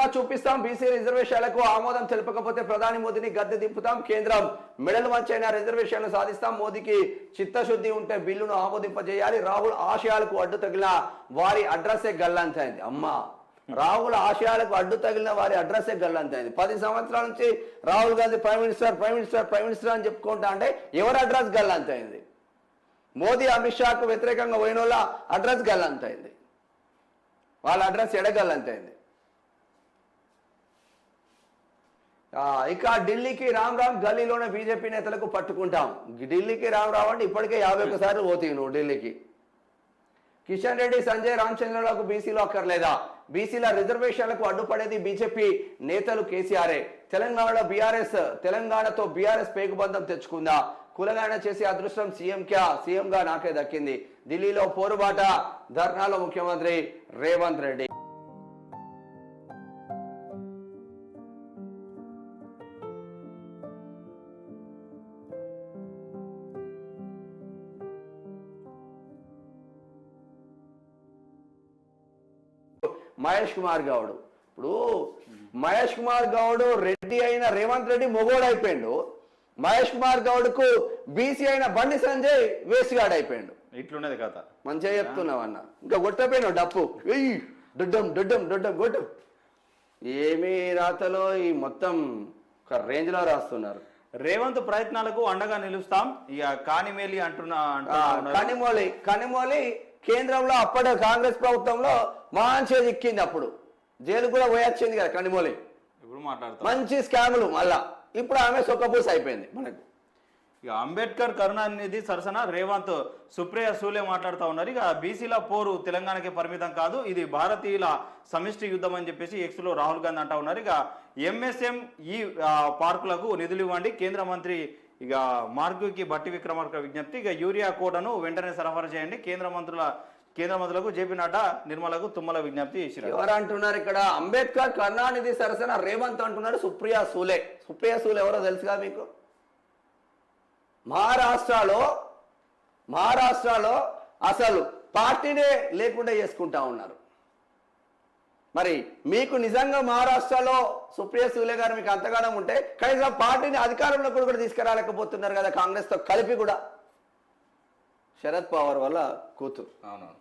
ఖచ్చితంగా చూపిస్తాం. బీసీ రిజర్వేషన్లకు ఆమోదం తెలపకపోతే ప్రధాని మోదీని గద్దె దింపుతాం. కేంద్రం మెడల్ వంచైన రిజర్వేషన్లు సాధిస్తాం. మోదీకి చిత్తశుద్ధి ఉంటే బిల్లును ఆమోదింపజేయాలి. రాహుల్ ఆశయాలకు అడ్డు తగిలిన వారి అడ్రస్సే గల్లంతైంది. అమ్మా రాహుల్ ఆశయాలకు అడ్డు తగిలిన వారి అడ్రస్సే గల్లంతైంది. పది సంవత్సరాల నుంచి Rahul Gandhi prime minister prime minister prime minister అని చెప్పుకుంటా అంటే ఎవరి అడ్రస్ గల్లంతైంది? మోదీ అమిత్ షాకు వ్యతిరేకంగా పోయిన వాళ్ళ అడ్రస్ గల్లంతైంది. వాళ్ళ అడ్రస్ ఎడగల్లంతైంది. ఇక ఢిల్లీకి రామ్ రామ్ గల్లీలోనే బీజేపీ నేతలకు పట్టుకుంటాం. ఢిల్లీకి రామ్ రామ్ అంటే ఇప్పటికే యాభై ఒకసారి పోతాయి నువ్వు ఢిల్లీకి. కిషన్ రెడ్డి సంజయ్ రామచంద్రరావుకు బీసీలో అక్కర్లేదా? బీసీల రిజర్వేషన్లకు అడ్డుపడేది బీజేపీ నేతలు కేసీఆరే. తెలంగాణలో బీఆర్ఎస్ తెలంగాణతో బీఆర్ఎస్ పేగుబంధం తెచ్చుకుందా? కులగాన చేసే అదృష్టం సీఎం క్యా? సీఎంగా నాకే దక్కింది. ఢిల్లీలో పోరుబాట ధర్నాలో ముఖ్యమంత్రి రేవంత్ రెడ్డి. మహేష్ కుమార్ గౌడ్. ఇప్పుడు మహేష్ కుమార్ గౌడ్ రెడ్డి అయిన రేవంత్ రెడ్డి మొగోడు అయిపోయిండు మహేష్ కుమార్ గౌడ్కు బీసీ అయిన బండి సంజయ్ వేసిగాడు అయిపోయిండు ఇట్లున్నది కథ. మంచిగా చెప్తున్నావు అన్న. ఇంకా కొట్టపోయినావు డప్పు. ఎయ్యి డుడ్డం డుడ్డం డుడ్డం కొట్టు. ఏమీ రాతలో ఈ మొత్తం ఒక రేంజ్లో రాస్తున్నారు. రేవంత్ ప్రయత్నాలకు అండగా నిలుస్తాం. ఇక కానిమేలి అంటున్నా. కనిమోలి కనిమోలి కేంద్రంలో అప్పటి కాంగ్రెస్ ప్రభుత్వంలో మంచిగా చిక్కింది అప్పుడు. జైలు కూడా పోయొచ్చింది కదా కనిమోలి ఇప్పుడు మాట్లాడతాం. మంచి స్కాములు మళ్ళా. ఇప్పుడు ఆమె సొక్కపూస అయిపోయింది మనకు. ఇక అంబేద్కర్ కరుణానిధి సరసన రేవంత్ సుప్రియ సూలే మాట్లాడుతూ ఉన్నారు. ఇక బీసీల పోరు తెలంగాణకి పరిమితం కాదు ఇది భారతీయుల సమిష్టి యుద్ధం అని చెప్పేసి ఎక్స్లో రాహుల్ గాంధీ అంటా ఉన్నారు. ఇక ఎంఎస్ఎం ఈ పార్కులకు నిధులు ఇవ్వండి. కేంద్ర మంత్రి ఇక మార్గుకి బట్టి విక్రమార్క విజ్ఞప్తి ఇక యూరియా కోటను వెంటనే సరఫరా చేయండి. కేంద్ర మంత్రుల కేంద్ర మంత్రులకు జేపీ నడ్డా నిర్మలకు తుమ్మల విజ్ఞప్తి చేసినారు ఎవరు అంటున్నారు ఇక్కడ? అంబేద్కర్ కరుణానిధి సరసన రేవంత్ అంటున్నారు సుప్రియా సూలే. సుప్రియా సూలే ఎవరో తెలుసుగా మీకు? మహారాష్ట్రలో మహారాష్ట్రలో అసలు పార్టీనే లేకుండా చేసుకుంటా ఉన్నారు. మరి మీకు నిజంగా మహారాష్ట్రలో సుప్రియ సూలే గారు మీకు అంతగానం ఉంటే కనీసం పార్టీని అధికారంలో కూడా కూడా తీసుకురాలేకపోతున్నారు కదా కాంగ్రెస్తో కలిపి కూడా. శరద్ పవార్ వల్ల కూతురు. అవునవును.